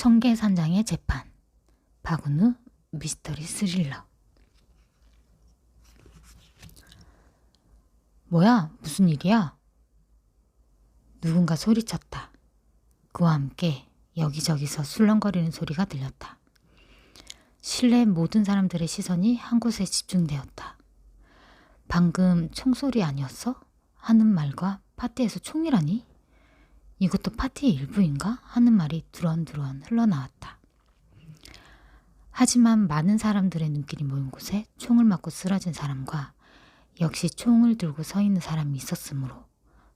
청계산장의 재판 박은우 미스터리 스릴러 뭐야 무슨 일이야? 누군가 소리쳤다. 그와 함께 여기저기서 술렁거리는 소리가 들렸다. 실내 모든 사람들의 시선이 한 곳에 집중되었다. 방금 총소리 아니었어? 하는 말과 파티에서 총이라니? 이것도 파티의 일부인가? 하는 말이 두런두런 흘러나왔다. 하지만 많은 사람들의 눈길이 모인 곳에 총을 맞고 쓰러진 사람과 역시 총을 들고 서 있는 사람이 있었으므로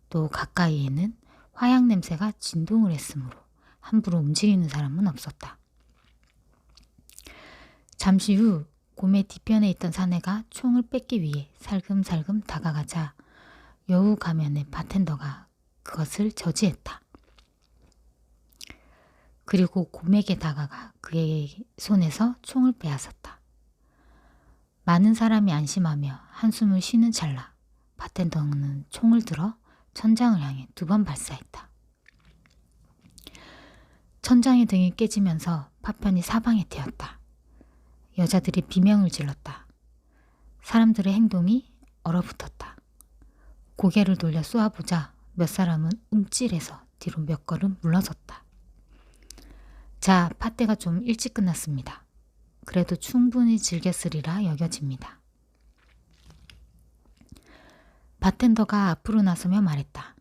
또 가까이에는 화약 냄새가 진동을 했으므로 함부로 움직이는 사람은 없었다. 잠시 후 곰의 뒤편에 있던 사내가 총을 뺏기 위해 살금살금 다가가자 여우 가면의 바텐더가 그것을 저지했다. 그리고 곰에게 다가가 그의 손에서 총을 빼앗았다. 많은 사람이 안심하며 한숨을 쉬는 찰나 바텐더는 총을 들어 천장을 향해 두 번 발사했다. 천장의 등이 깨지면서 파편이 사방에 튀었다. 여자들이 비명을 질렀다. 사람들의 행동이 얼어붙었다. 고개를 돌려 쏘아보자 몇 사람은 움찔해서 뒤로 몇 걸음 물러섰다. 자, 파때가 좀 일찍 끝났습니다. 그래도 충분히 즐겼으리라 여겨집니다. 바텐더가 앞으로 나서며 말했다.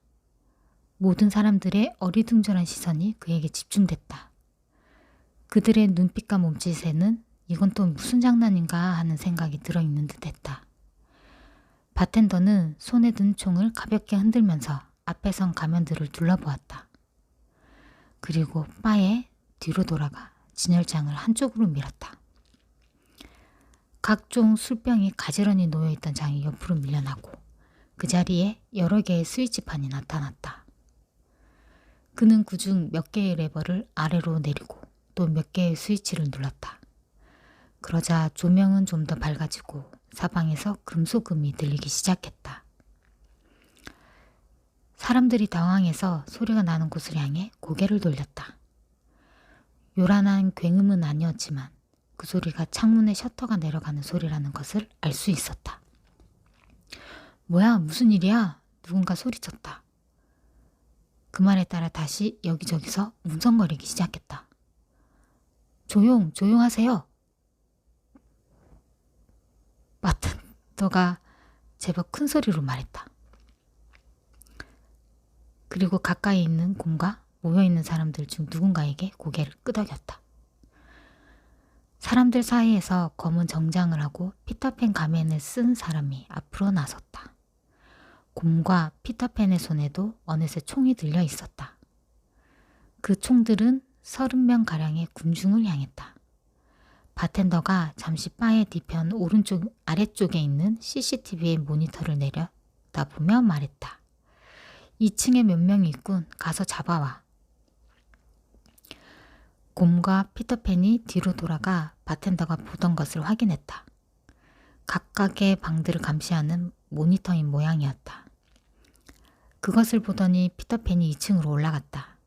모든 사람들의 어리둥절한 시선이 그에게 집중됐다. 그들의 눈빛과 몸짓에는 이건 또 무슨 장난인가 하는 생각이 들어있는 듯 했다. 바텐더는 손에 든 총을 가볍게 흔들면서 앞에 선 가면들을 둘러보았다. 그리고 바에 뒤로 돌아가 진열장을 한쪽으로 밀었다. 각종 술병이 가지런히 놓여있던 장이 옆으로 밀려나고 그 자리에 여러 개의 스위치판이 나타났다. 그는 그중 몇 개의 레버를 아래로 내리고 또 몇 개의 스위치를 눌렀다. 그러자 조명은 좀 더 밝아지고 사방에서 금속음이 들리기 시작했다. 사람들이 당황해서 소리가 나는 곳을 향해 고개를 돌렸다. 요란한 굉음은 아니었지만 그 소리가 창문의 셔터가 내려가는 소리라는 것을 알 수 있었다. 뭐야, 무슨 일이야? 누군가 소리쳤다. 그 말에 따라 다시 여기저기서 웅성거리기 시작했다. 조용, 조용하세요. 마튼더가 제법 큰 소리로 말했다. 그리고 가까이 있는 곰과 모여있는 사람들 중 누군가에게 고개를 끄덕였다. 사람들 사이에서 검은 정장을 하고 피터팬 가면을 쓴 사람이 앞으로 나섰다. 곰과 피터팬의 손에도 어느새 총이 들려 있었다. 그 총들은 서른 명 가량의 군중을 향했다. 바텐더가 잠시 바의 뒤편 오른쪽 아래쪽에 있는 CCTV의 모니터를 내려다보며 말했다. 2층에 몇 명이 있군. 가서 잡아와. 곰과 피터팬이 뒤로 돌아가 바텐더가 보던 것을 확인했다. 각각의 방들을 감시하는 모니터인 모양이었다. 그것을 보더니 피터팬이 2층으로 올라갔다.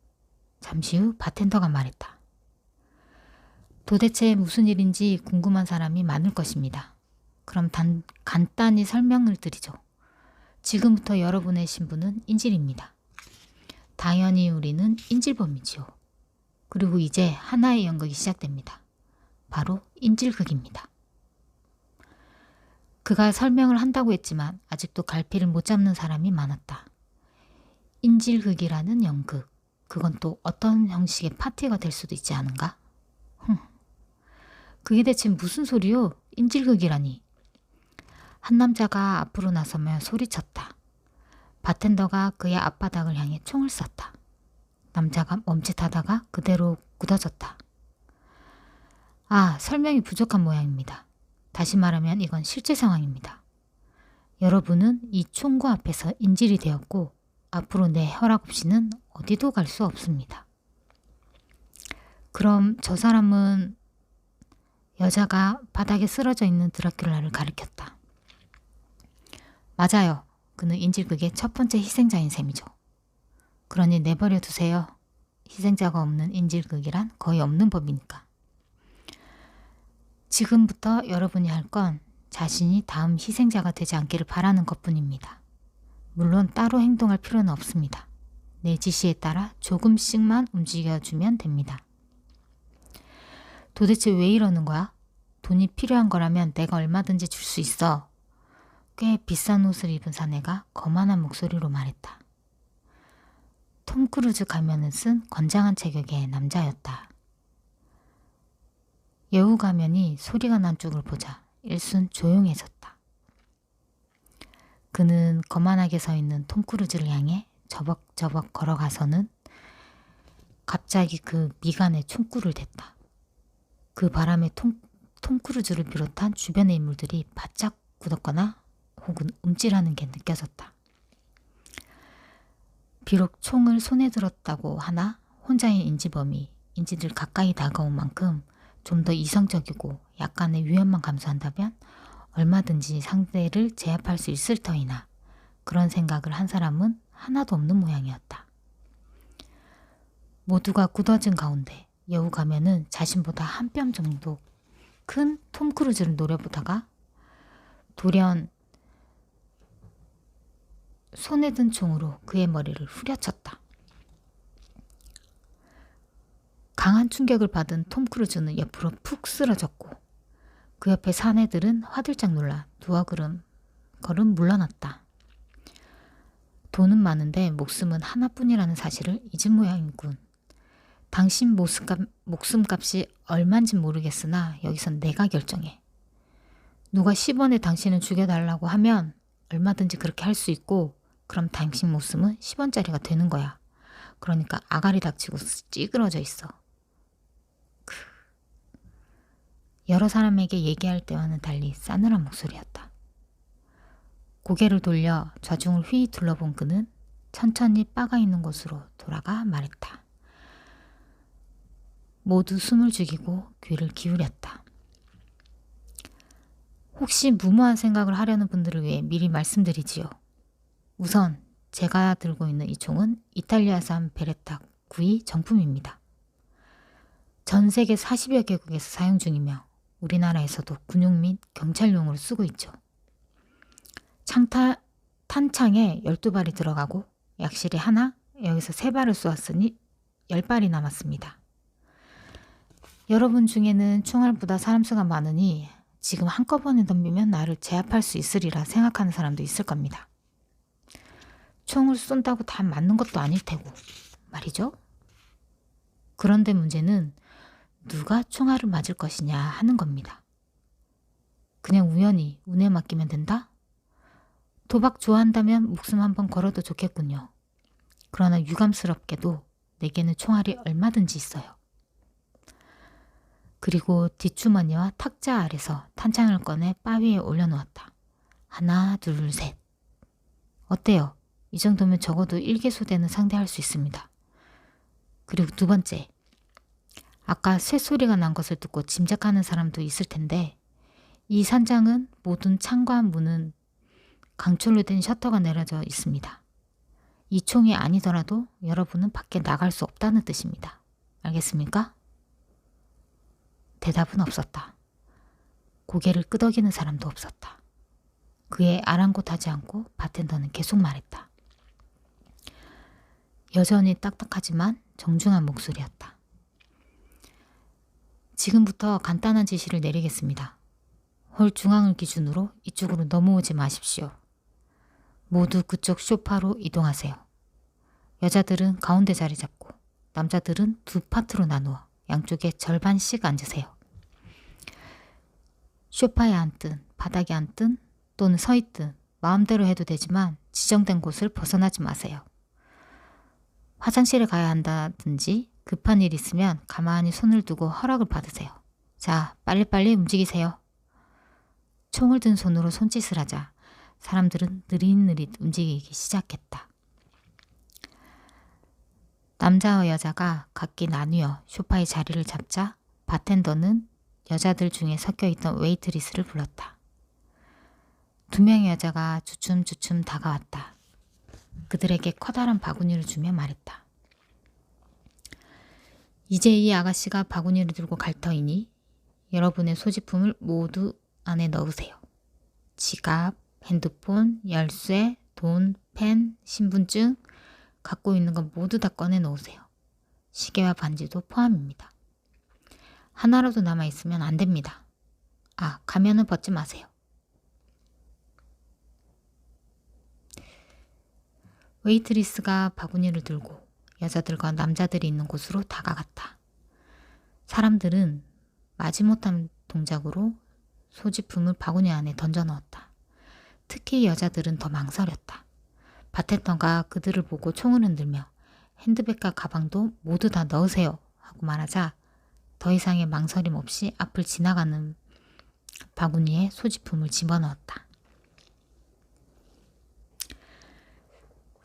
잠시 후 바텐더가 말했다. 도대체 무슨 일인지 궁금한 사람이 많을 것입니다. 그럼 단, 간단히 설명을 드리죠. 지금부터 여러분의 신분은 인질입니다. 당연히 우리는 인질범이지요. 그리고 이제 하나의 연극이 시작됩니다. 바로 인질극입니다. 그가 설명을 한다고 했지만 아직도 갈피를 못 잡는 사람이 많았다. 인질극이라는 연극. 그건 또 어떤 형식의 파티가 될 수도 있지 않은가? 흠. 그게 대체 무슨 소리요? 인질극이라니. 한 남자가 앞으로 나서며 소리쳤다. 바텐더가 그의 앞바닥을 향해 총을 쐈다. 남자가 멈칫하다가 그대로 굳어졌다. 아, 설명이 부족한 모양입니다. 다시 말하면 이건 실제 상황입니다. 여러분은 이 총구 앞에서 인질이 되었고 앞으로 내 허락 없이는 어디도 갈 수 없습니다. 그럼 저 사람은 여자가 바닥에 쓰러져 있는 드라큘라를 가리켰다. 맞아요. 그는 인질극의 첫 번째 희생자인 셈이죠. 그러니 내버려 두세요. 희생자가 없는 인질극이란 거의 없는 법이니까. 지금부터 여러분이 할 건 자신이 다음 희생자가 되지 않기를 바라는 것 뿐입니다. 물론 따로 행동할 필요는 없습니다. 내 지시에 따라 조금씩만 움직여주면 됩니다. 도대체 왜 이러는 거야? 돈이 필요한 거라면 내가 얼마든지 줄 수 있어. 꽤 비싼 옷을 입은 사내가 거만한 목소리로 말했다. 톰 크루즈 가면을 쓴 건장한 체격의 남자였다. 여우 가면이 소리가 난 쪽을 보자 일순 조용해졌다. 그는 거만하게 서 있는 톰 크루즈를 향해 저벅저벅 걸어가서는 갑자기 그 미간에 총구를 댔다. 그 바람에 톰, 톰 크루즈를 비롯한 주변의 인물들이 바짝 굳었거나 혹은 움찔하는 게 느껴졌다. 비록 총을 손에 들었다고 하나 혼자인 인지범이 인지들 가까이 다가온 만큼 좀 더 이성적이고 약간의 위험만 감수한다면 얼마든지 상대를 제압할 수 있을 터이나 그런 생각을 한 사람은 하나도 없는 모양이었다. 모두가 굳어진 가운데 여우 가면은 자신보다 한 뼘 정도 큰 톰 크루즈를 노려보다가 돌연 손에 든 총으로 그의 머리를 후려쳤다. 강한 충격을 받은 톰 크루즈는 옆으로 푹 쓰러졌고 그 옆에 사내들은 화들짝 놀라 두어 걸음 걸음 물러났다. 돈은 많은데 목숨은 하나뿐이라는 사실을 잊은 모양이군. 당신 모습값, 목숨값이 얼만진 모르겠으나 여기선 내가 결정해. 누가 10원에 당신을 죽여달라고 하면 얼마든지 그렇게 할 수 있고 그럼 당신 목숨은 10원짜리가 되는 거야. 그러니까 아가리 닥치고 찌그러져 있어. 크. 여러 사람에게 얘기할 때와는 달리 싸늘한 목소리였다. 고개를 돌려 좌중을 휘 둘러본 그는 천천히 빠가 있는 곳으로 돌아가 말했다. 모두 숨을 죽이고 귀를 기울였다. 혹시 무모한 생각을 하려는 분들을 위해 미리 말씀드리지요. 우선 제가 들고 있는 이 총은 이탈리아산 베레타 9이 정품입니다. 전 세계 40여 개국에서 사용 중이며 우리나라에서도 군용 및 경찰용으로 쓰고 있죠. 창타, 탄창에 12발이 들어가고 약실이 하나, 여기서 3발을 쏘았으니 10발이 남았습니다. 여러분 중에는 총알보다 사람 수가 많으니 지금 한꺼번에 덤비면 나를 제압할 수 있으리라 생각하는 사람도 있을 겁니다. 총을 쏜다고 다 맞는 것도 아닐 테고 말이죠. 그런데 문제는 누가 총알을 맞을 것이냐 하는 겁니다. 그냥 우연히 운에 맡기면 된다? 도박 좋아한다면 목숨 한번 걸어도 좋겠군요. 그러나 유감스럽게도 내게는 총알이 얼마든지 있어요. 그리고 뒷주머니와 탁자 아래서 탄창을 꺼내 바 위에 올려놓았다. 하나, 둘, 셋. 어때요? 이 정도면 적어도 일개소대는 상대할 수 있습니다. 그리고 두 번째. 아까 쇠소리가 난 것을 듣고 짐작하는 사람도 있을 텐데 이 산장은 모든 창과 문은 강철로 된 셔터가 내려져 있습니다. 이 총이 아니더라도 여러분은 밖에 나갈 수 없다는 뜻입니다. 알겠습니까? 대답은 없었다. 고개를 끄덕이는 사람도 없었다. 그의 아랑곳하지 않고 바텐더는 계속 말했다. 여전히 딱딱하지만 정중한 목소리였다. 지금부터 간단한 지시를 내리겠습니다. 홀 중앙을 기준으로 이쪽으로 넘어오지 마십시오. 모두 그쪽 쇼파로 이동하세요. 여자들은 가운데 자리 잡고 남자들은 두 파트로 나누어 양쪽에 절반씩 앉으세요. 쇼파에 앉든 바닥에 앉든 또는 서 있든 마음대로 해도 되지만 지정된 곳을 벗어나지 마세요. 화장실에 가야 한다든지 급한 일 있으면 가만히 손을 두고 허락을 받으세요. 자, 빨리빨리 움직이세요. 총을 든 손으로 손짓을 하자 사람들은 느릿느릿 움직이기 시작했다. 남자와 여자가 각기 나뉘어 쇼파의 자리를 잡자 바텐더는 여자들 중에 섞여 있던 웨이트리스를 불렀다. 두 명의 여자가 주춤주춤 다가왔다. 그들에게 커다란 바구니를 주며 말했다. 이제 이 아가씨가 바구니를 들고 갈 터이니 여러분의 소지품을 모두 안에 넣으세요. 지갑, 핸드폰, 열쇠, 돈, 펜, 신분증, 갖고 있는 건 모두 다 꺼내 놓으세요. 시계와 반지도 포함입니다. 하나라도 남아 있으면 안 됩니다. 아, 가면은 벗지 마세요. 웨이트리스가 바구니를 들고 여자들과 남자들이 있는 곳으로 다가갔다. 사람들은 마지못한 동작으로 소지품을 바구니 안에 던져 넣었다. 특히 여자들은 더 망설였다. 바텐더가 그들을 보고 총을 흔들며 핸드백과 가방도 모두 다 넣으세요 하고 말하자 더 이상의 망설임 없이 앞을 지나가는 바구니에 소지품을 집어넣었다.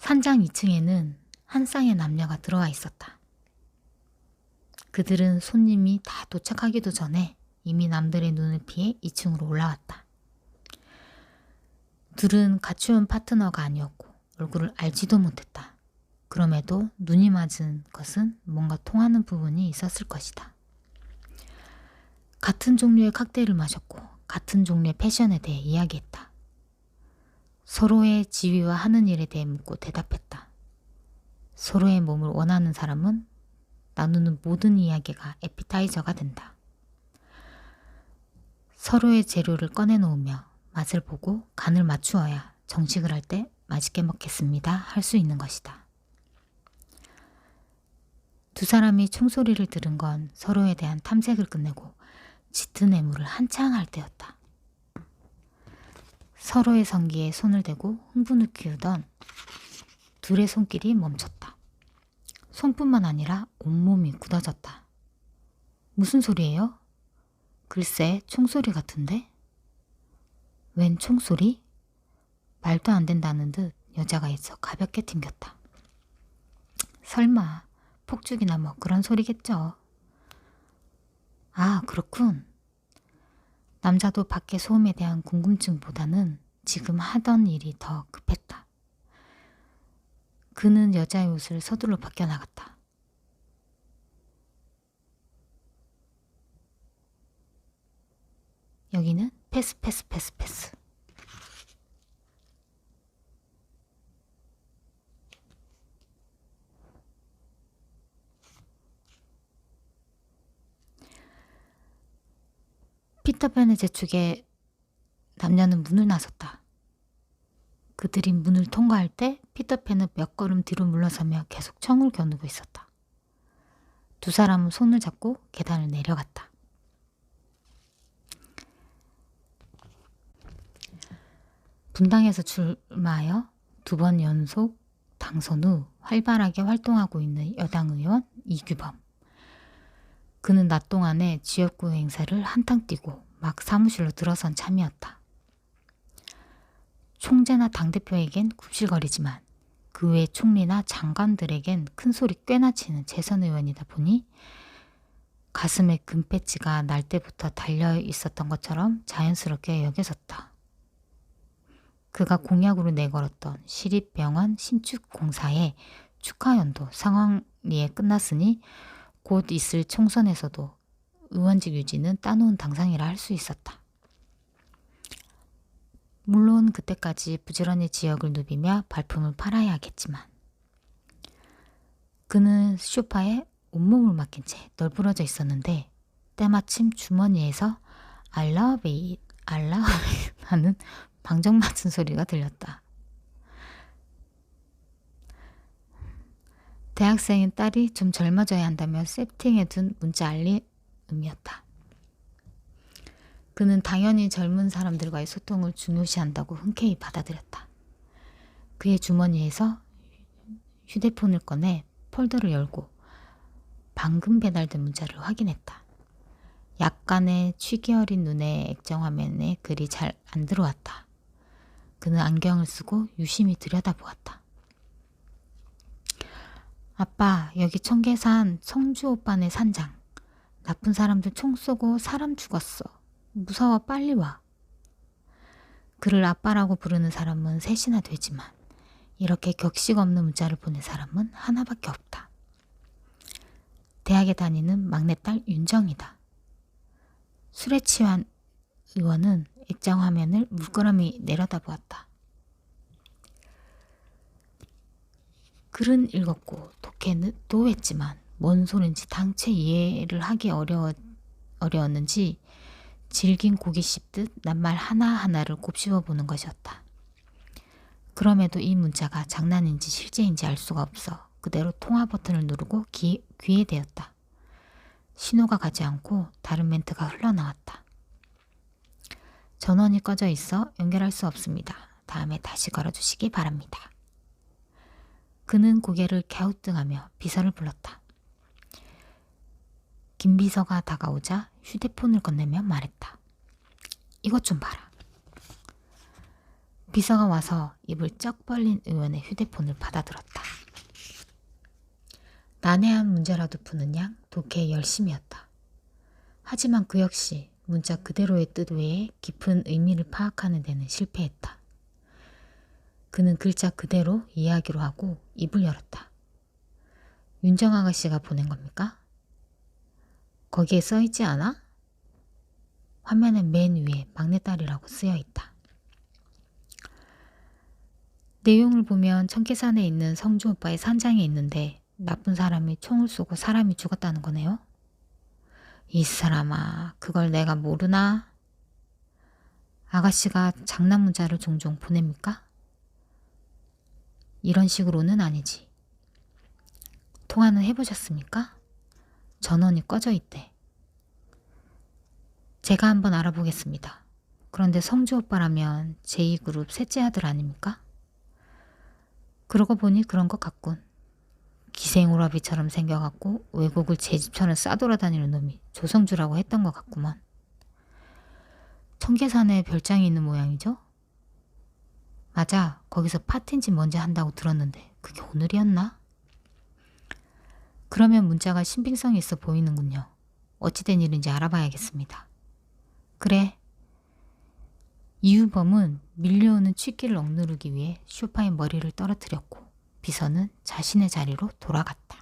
산장 2층에는 한 쌍의 남녀가 들어와 있었다. 그들은 손님이 다 도착하기도 전에 이미 남들의 눈을 피해 2층으로 올라왔다. 둘은 갖추온 파트너가 아니었고 얼굴을 알지도 못했다. 그럼에도 눈이 맞은 것은 뭔가 통하는 부분이 있었을 것이다. 같은 종류의 칵테일을 마셨고 같은 종류의 패션에 대해 이야기했다. 서로의 지위와 하는 일에 대해 묻고 대답했다. 서로의 몸을 원하는 사람은 나누는 모든 이야기가 에피타이저가 된다. 서로의 재료를 꺼내놓으며 맛을 보고 간을 맞추어야 정식을 할 때 맛있게 먹겠습니다 할 수 있는 것이다. 두 사람이 총소리를 들은 건 서로에 대한 탐색을 끝내고 짙은 애무를 한창 할 때였다. 서로의 성기에 손을 대고 흥분을 키우던 둘의 손길이 멈췄다. 손뿐만 아니라 온몸이 굳어졌다. 무슨 소리예요? 글쎄, 총소리 같은데? 웬 총소리? 말도 안 된다는 듯 여자가 있어 가볍게 튕겼다. 설마 폭죽이나 뭐 그런 소리겠죠. 아, 그렇군. 남자도 밖의 소음에 대한 궁금증보다는 지금 하던 일이 더 급했다. 그는 여자의 옷을 서둘러 벗겨 나갔다. 여기는 패스 패스 패스 패스. 피터팬의 재촉에 남녀는 문을 나섰다. 그들이 문을 통과할 때 피터팬은 몇 걸음 뒤로 물러서며 계속 청을 겨누고 있었다. 두 사람은 손을 잡고 계단을 내려갔다. 분당에서 출마하여 두 번 연속 당선 후 활발하게 활동하고 있는 여당 의원 이규범. 그는 낮 동안에 지역구 행사를 한탕 뛰고 막 사무실로 들어선 참이었다. 총재나 당대표에겐 굽실거리지만 그 외 총리나 장관들에겐 큰 소리 꽤나 치는 재선 의원이다 보니 가슴에 금배지가 날 때부터 달려 있었던 것처럼 자연스럽게 여겨졌다. 그가 공약으로 내걸었던 시립병원 신축 공사의 축하연도 상황리에 끝났으니 곧 있을 총선에서도 의원직 유지는 따놓은 당상이라 할 수 있었다. 물론 그때까지 부지런히 지역을 누비며 발품을 팔아야 하겠지만 그는 쇼파에 온몸을 맡긴 채 널브러져 있었는데 때마침 주머니에서 love it 하는 방정 맞은 소리가 들렸다. 대학생인 딸이 좀 젊어져야 한다며 세팅해 둔 문자 알림 이었다. 그는 당연히 젊은 사람들과의 소통을 중요시한다고 흔쾌히 받아들였다. 그의 주머니에서 휴대폰을 꺼내 폴더를 열고 방금 배달된 문자를 확인했다. 약간의 취기 어린 눈에 액정 화면에 글이 잘 안 들어왔다. 그는 안경을 쓰고 유심히 들여다보았다. 아빠, 여기 청계산 성주 오빠네 산장. 나쁜 사람들 총 쏘고 사람 죽었어. 무서워 빨리 와. 그를 아빠라고 부르는 사람은 셋이나 되지만 이렇게 격식 없는 문자를 보낸 사람은 하나밖에 없다. 대학에 다니는 막내딸 윤정이다. 술에 취한 의원은 액정 화면을 물끄러미 내려다보았다. 글은 읽었고 독해도 했지만 뭔 소린지 당최 이해를 하기 어려워, 어려웠는지 질긴 고기 씹듯 낱말 하나하나를 곱씹어 보는 것이었다. 그럼에도 이 문자가 장난인지 실제인지 알 수가 없어 그대로 통화 버튼을 누르고 귀, 귀에 대었다. 신호가 가지 않고 다른 멘트가 흘러나왔다. 전원이 꺼져 있어 연결할 수 없습니다. 다음에 다시 걸어주시기 바랍니다. 그는 고개를 갸우뚱하며 비서를 불렀다. 김 비서가 다가오자 휴대폰을 건네며 말했다. 이것 좀 봐라. 비서가 와서 입을 쩍 벌린 의원의 휴대폰을 받아들었다. 난해한 문제라도 푸는 양 독해 열심이었다. 하지만 그 역시 문자 그대로의 뜻 외에 깊은 의미를 파악하는 데는 실패했다. 그는 글자 그대로 이해하기로 하고 입을 열었다. 윤정 아가씨가 보낸 겁니까? 거기에 써 있지 않아? 화면의 맨 위에 막내딸이라고 쓰여 있다. 내용을 보면 청계산에 있는 성주 오빠의 산장에 있는데 나쁜 사람이 총을 쏘고 사람이 죽었다는 거네요. 이 사람아, 그걸 내가 모르나? 아가씨가 장난 문자를 종종 보냅니까? 이런 식으로는 아니지. 통화는 해보셨습니까? 전원이 꺼져 있대. 제가 한번 알아보겠습니다. 그런데 성주 오빠라면 제2그룹 셋째 아들 아닙니까? 그러고 보니 그런 것 같군. 기생오라비처럼 생겨갖고 외국을 제 집처럼 싸돌아다니는 놈이 조성주라고 했던 것 같구먼. 청계산에 별장이 있는 모양이죠? 맞아. 거기서 파티인지 뭔지 한다고 들었는데 그게 오늘이었나? 그러면 문자가 신빙성이 있어 보이는군요. 어찌된 일인지 알아봐야겠습니다. 그래. 이유범은 밀려오는 취기를 억누르기 위해 쇼파에 머리를 떨어뜨렸고 비서는 자신의 자리로 돌아갔다.